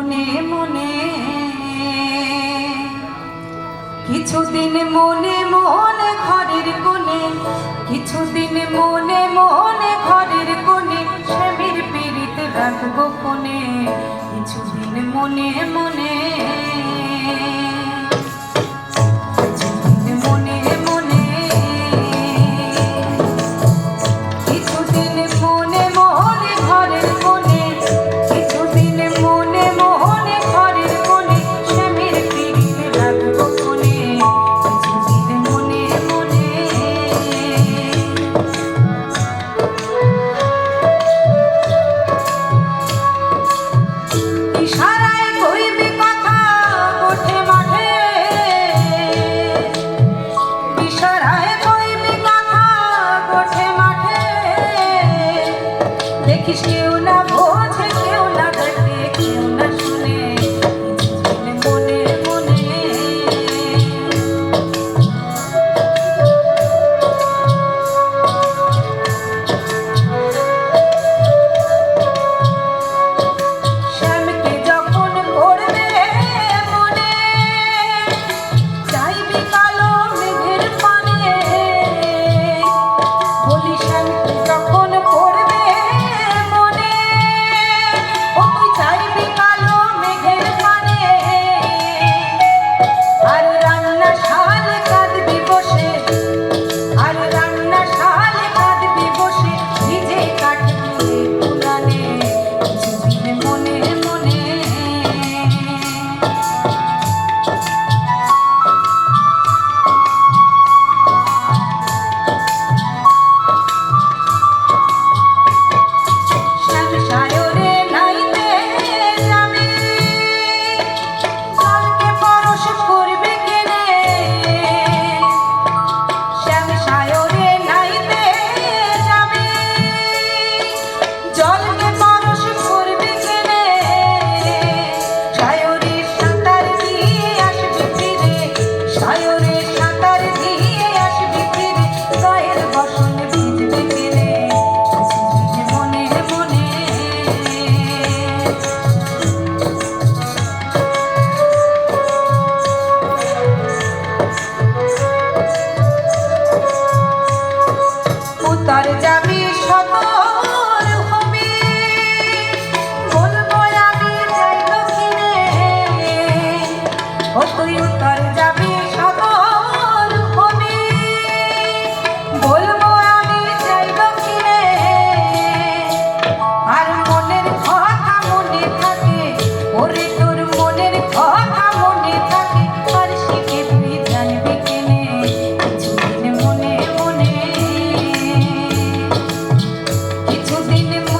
মনে মনে। কিছুদিন মনে মনে ঘরের কোণে, কিছুদিন মনে মনে ঘরের কোণে স্বামীর পীড়িতে রাখব কোণে কিছুদিন মনে মনে। Kishnu Dime.